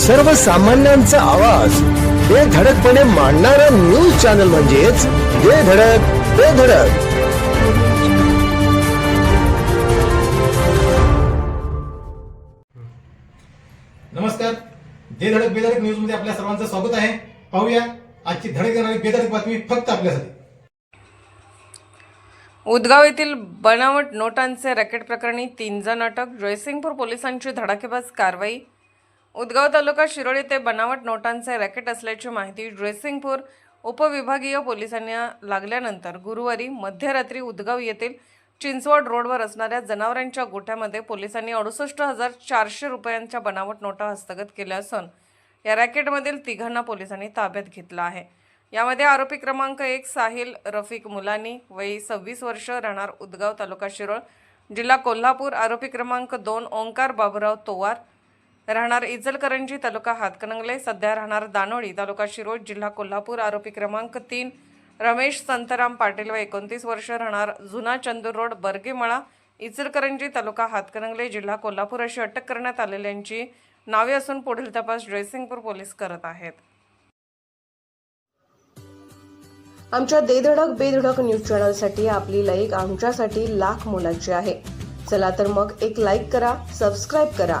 सर्वसामान्यांचा आवाज. बेधडकपणे मांडणारा न्यूज चॅनल म्हणजेच बेधडक बेधडक नमस्कार. जे धडक बेधडक न्यूजमध्ये आपल्या सर्वांचं स्वागत आहे. पाहूया आजची धडक देणारी बेधडक बातमी फक्त आपल्यासाठी. उदगाव येथील बनावट नोटांचे रॅकेट प्रकरणी तीन जण अटक. जयसिंगपूर पोलिसांची धडाकेबाज कारवाई उदगाव तालुका शिरोळ येथे बनावट नोटांचे रॅकेट असल्याची माहिती ड्रेसिंगपूर उपविभागीय पोलिसांना लागल्यानंतर गुरुवारी मध्यरात्री उदगाव येथील चिंचवड रोडवर असणाऱ्या जनावरांच्या गोठ्यामध्ये पोलिसांनी अडुसष्ट हजार चारशे रुपयांच्या बनावट नोटा हस्तगत केल्या असून या रॅकेटमधील तिघांना पोलिसांनी ताब्यात घेतलं आहे. यामध्ये आरोपी क्रमांक एक साहिल रफिक मुलानी वयी सव्वीस वर्ष राहणार उदगाव तालुका शिरोळ. जिल्हा कोल्हापूर आरोपी क्रमांक दोन ओंकार बाबुराव तोवार राहणार इचलकरंजी तालुका हातकणंगले सध्या राहणार दानोळी तालुका शिरोळ जिल्हा कोल्हापूर आरोपी क्रमांक तीन रमेश संतराम पाटील व एकोणतीस वर्ष राहणार जुना चंदूर रोड बर्गेमळा इचलकरंजी तालुका हातकणंगले जिल्हा कोल्हापूर अशी अटक करण्यात आलेल्यांची नावे असून पुढील तपास ड्रेसिंगपूर पोलीस करत आहेत. आमच्या देधडक बेधडक न्यूज चॅनलसाठी आपली लाईक आमच्यासाठी लाख मोलाची आहे. चला तर मग एक लाईक करा सबस्क्राईब करा.